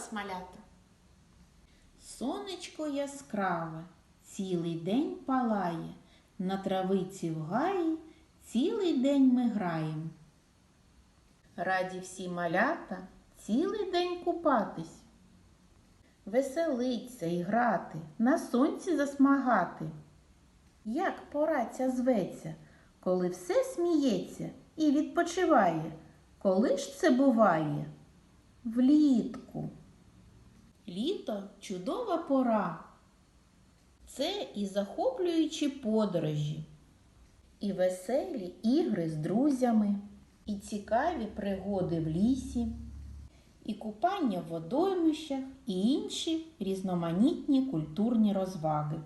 вас, малята? Сонечко яскраве, цілий день палає, на травиці в гаї цілий день ми граєм. Раді всі малята цілий день купатись, веселиться і грати, на сонці засмагати. Як пора ця зветься, коли все сміється і відпочиває, коли ж це буває? Влітку. Літо чудова пора. Це і захоплюючі подорожі, і веселі ігри з друзями, і цікаві пригоди в лісі, і купання в водоймищах, і інші різноманітні культурні розваги.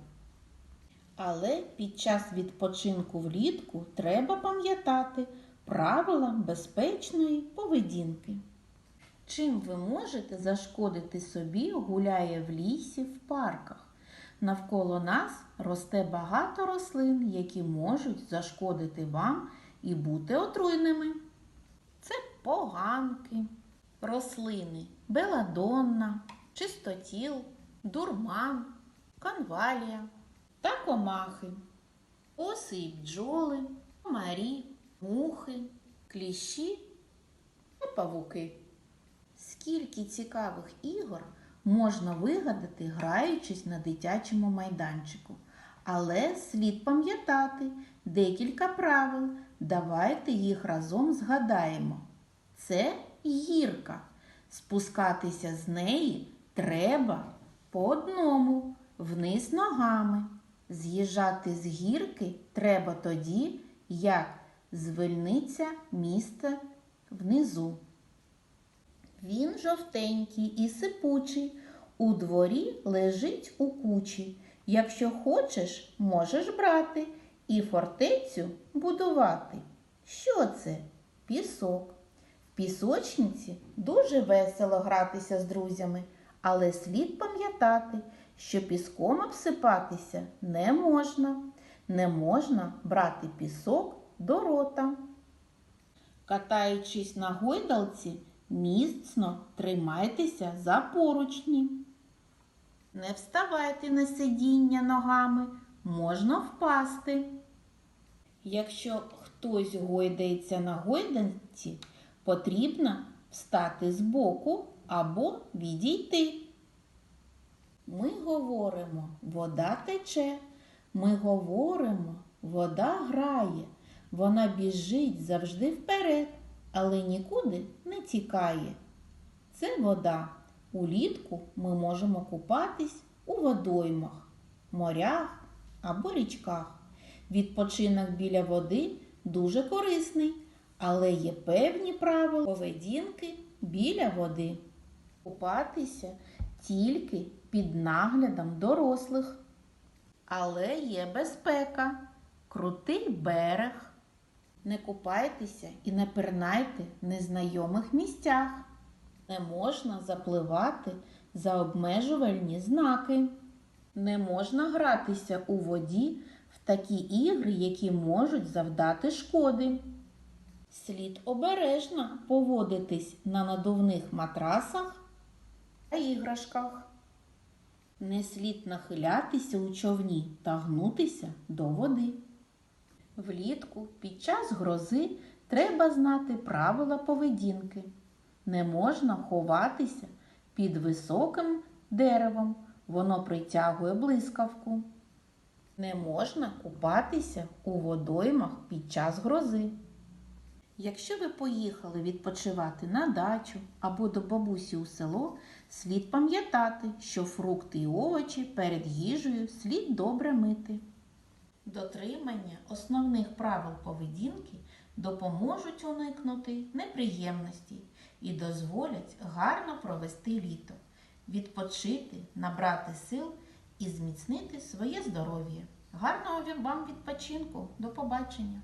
Але під час відпочинку влітку треба пам'ятати правила безпечної поведінки. Чим ви можете зашкодити собі, гуляє в лісі, в парках? Навколо нас росте багато рослин, які можуть зашкодити вам і бути отруйними. Це поганки, рослини, беладонна, чистотіл, дурман, канвалія та комахи, оси і бджоли, комарі, мухи, кліщі та павуки. Скільки цікавих ігор можна вигадати, граючись на дитячому майданчику. Але слід пам'ятати декілька правил. Давайте їх разом згадаємо. Це гірка. Спускатися з неї треба по одному, вниз ногами. З'їжджати з гірки треба тоді, як звільниться місце внизу. Він жовтенький і сипучий, у дворі лежить у кучі. Якщо хочеш, можеш брати і фортецю будувати. Що це? Пісок. В пісочниці дуже весело гратися з друзями, але слід пам'ятати, що піском обсипатися не можна. Не можна брати пісок до рота. Катаючись на гойдалці, міцно тримайтеся за поручні. Не вставайте на сидіння ногами, можна впасти. Якщо хтось гойдається на гойданці, потрібно встати збоку або відійти. Ми говоримо, вода тече. Ми говоримо, вода грає. Вона біжить завжди вперед, але нікуди не тікає. Це вода. Улітку ми можемо купатись у водоймах, морях або річках. Відпочинок біля води дуже корисний, але є певні правила поведінки біля води. Купатися тільки під наглядом дорослих. Але є безпека, крутий берег. Не купайтеся і не пирнайте в незнайомих місцях. Не можна запливати за обмежувальні знаки. Не можна гратися у воді в такі ігри, які можуть завдати шкоди. Слід обережно поводитись на надувних матрасах та іграшках. Не слід нахилятися у човні та гнутися до води. Влітку під час грози треба знати правила поведінки. Не можна ховатися під високим деревом, воно притягує блискавку. Не можна купатися у водоймах під час грози. Якщо ви поїхали відпочивати на дачу або до бабусі у село, слід пам'ятати, що фрукти і овочі перед їжею слід добре мити. Дотримання основних правил поведінки допоможуть уникнути неприємностей і дозволять гарно провести літо, відпочити, набрати сил і зміцнити своє здоров'я. Гарного вам відпочинку! До побачення!